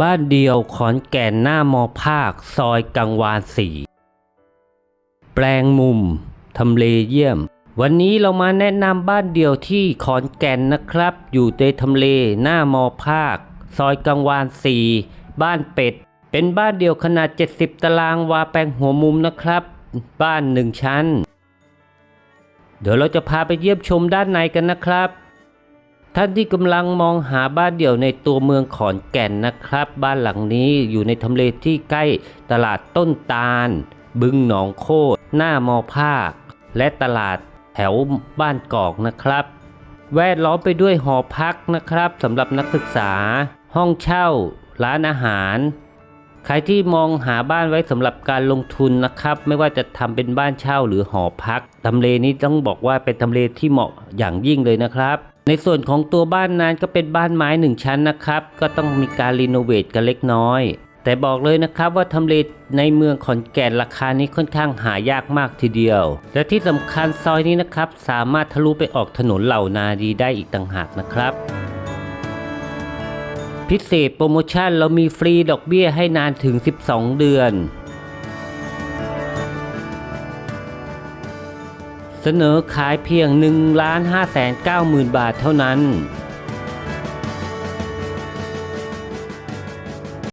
บ้านเดียวขอนแก่นหน้ามอภาค ซอยกังวานสีแปลงมุมทำเลเยี่ยม วันนี้เรามาแนะนำบ้านเดียวที่ขอนแก่นนะครับ อยู่ในทำเลหน้ามอภาค ซอยกังวานสีบ้านเป็ด เป็นบ้านเดียวขนาด 70 ตารางวาแปลงหัวมุมนะครับ บ้านหนึ่งชั้น เดี๋ยวเราจะพาไปเยี่ยมชมด้านในกันนะครับ ท่านที่กำลังมองหาบ้านเดี่ยวในตัวเมืองขอนแก่นนะครับ บ้านหลังนี้อยู่ในทำเลที่ใกล้ตลาดต้นตาล บึงหนองโคดหน้ามอภาค และตลาดแถวบ้านกอกนะครับ แวดล้อมไปด้วยหอพักนะครับสำหรับนักศึกษา ห้องเช่า ร้านอาหาร ใครที่มองหาบ้านไว้สำหรับการลงทุนนะครับ ไม่ว่าจะทำเป็นบ้านเช่าหรือหอพักทำเลนี้ต้องบอกว่าเป็นทำเลที่เหมาะอย่างยิ่งเลยนะครับ ในส่วนของตัวบ้านนั้นก็เป็นบ้านไม้หนึ่งชั้นนะครับ ก็ต้องมีการรีโนเวทกันเล็กน้อย แต่บอกเลยนะครับว่าทำเลในเมืองขอนแก่นราคานี้ค่อนข้างหายากมากทีเดียว และที่สำคัญซอยนี้นะครับ สามารถทะลุไปออกถนนเหล่านาดีได้อีกต่างหากนะครับพิเศษโปรโมชั่นเรามีฟรีดอกเบี้ยให้นานถึง 12 เดือน เสนอขายเพียง 1 5 9 0 0 0 0 บาทเท่านั้น